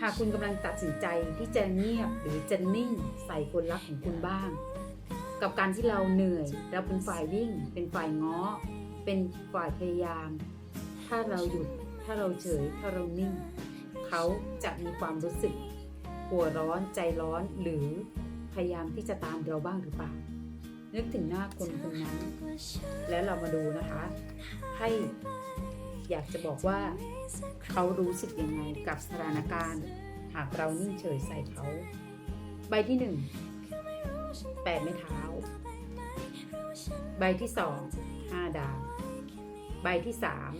หากคุณกำลังตัดสินใจที่จะเงียบหรือจะนิ่งใส่คนรักของคุณบ้าง กับการที่เราเหนื่อยเราเป็นฝ่ายวิ่ง เป็นฝ่ายง้อ เป็นฝ่ายพยายาม ถ้าเราหยุด ถ้าเราเฉย ถ้าเรานิ่ง เขาจะมีความรู้สึกหัวร้อนใจร้อนหรือพยายามที่จะตามเราบ้างหรือเปล่า นึกถึงหน้าคนคนนั้น แล้วเรามาดูนะคะ ให้ อยากจะบอกว่า เขารู้สึกยังไงกับสถานการณ์ หากเรานิ่งเฉยใส่เขา ใบที่หนึ่งแปดไม้เท้า ใบที่สองห้าดาว ใบที่สาม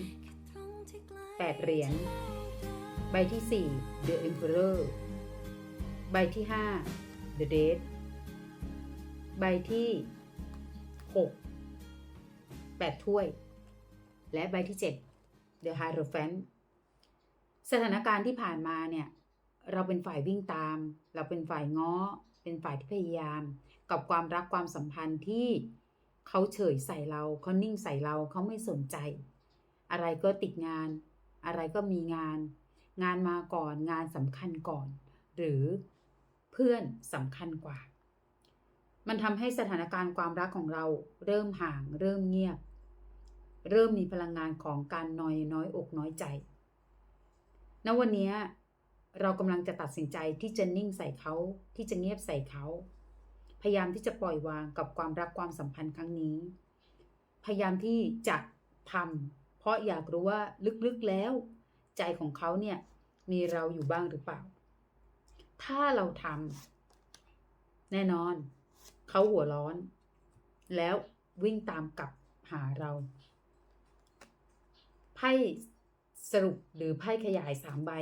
แปดเหรียญ ใบที่สี่ The Emperor ใบที่ห้า The Dead ใบที่หกแปดถ้วย และใบที่เจ็ด The Hierophant สถานการณ์ที่ผ่านมาเนี่ย เราเป็นฝ่ายวิ่งตาม เราเป็นฝ่ายง้อ เป็นฝ่ายที่พยายาม กับความรักความสัมพันธ์ที่เขาเฉยใส่เราเขานิ่งใส่เราเขาไม่สนใจ อะไรก็ติดงาน อะไรก็มีงาน งานมาก่อนงานสำคัญก่อน หรือเพื่อนสำคัญกว่า มันทำให้สถานการณ์ความรักของเราเริ่มห่าง เริ่มเงียบ เริ่มมีพลังงานของการนอยน้อยอกน้อยใจ ณ วันนี้เรากำลังจะตัดสินใจที่จะนิ่งใส่เขาที่จะเงียบใส่เขา พยายามที่จะปล่อยวางกับความรักความสัมพันธ์ครั้งนี้ พยายามที่จะทำเพราะอยากรู้ว่าลึกๆแล้ว ใจของเขาเนี่ยมีเราอยู่บ้างหรือเปล่า ถ้าเราทำแน่นอน เขาหัวร้อน แล้ววิ่งตามกลับหาเรา ไพ่สรุปหรือไพ่ขยายสามใบ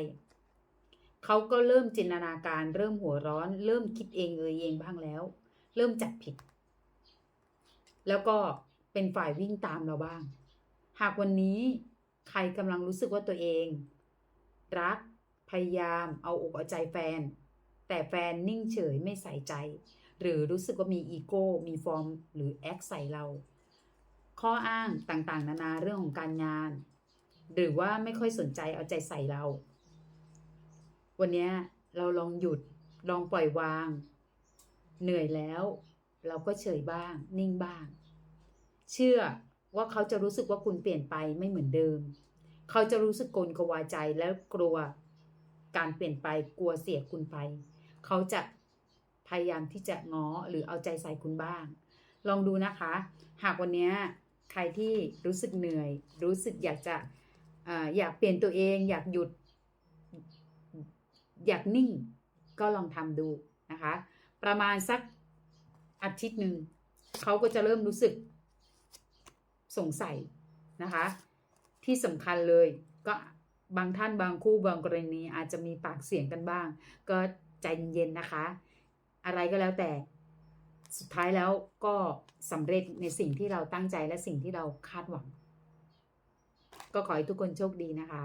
เขาก็เริ่มจินตนาการ เริ่มหัวร้อน เริ่มคิดเองเอยเองบ้างแล้ว เริ่มจับผิด แล้วก็เป็นฝ่ายวิ่งตามเราบ้าง หากวันนี้ใครกำลังรู้สึกว่าตัวเอง รัก พยายาม เอาอกเอาใจแฟน แต่แฟนนิ่งเฉยไม่ใส่ใจ หรือรู้สึกว่ามีอีโก้ มีฟอร์ม หรือแอคใส่เรา ข้ออ้างต่างๆ นานาเรื่องของการงาน หรือว่าไม่ค่อยสนใจเอาใจใส่เรา วันนี้เราลองหยุดลองปล่อยวาง เหนื่อยแล้ว เราก็เฉยบ้าง นิ่งบ้าง เชื่อว่าเขาจะรู้สึกว่าคุณเปลี่ยนไปไม่เหมือนเดิม เขาจะรู้สึกโกนกวาใจแล้วกลัวการเปลี่ยนไปกลัวเสียคุณไป เขาจะพยายามที่จะง้อหรือเอาใจใส่คุณบ้าง ลองดูนะคะ หากวันนี้ใครที่รู้สึกเหนื่อย รู้สึกอยากจะ อยากเปลี่ยนตัวเองอยากหยุด อยากนิ่ง ก็ลองทำดูนะคะ ประมาณสักอาทิตย์หนึ่งเขาก็จะเริ่มรู้สึกสงสัยนะคะ ที่สำคัญเลยก็บางท่านบางคู่บางกรณีอาจจะมีปากเสียงกันบ้าง ก็ใจเย็นๆนะคะ อะไรก็แล้วแต่สุดท้ายแล้วก็สำเร็จในสิ่งที่เราตั้งใจและสิ่งที่เราคาดหวัง ก็ขอให้ทุกคนโชคดีนะคะ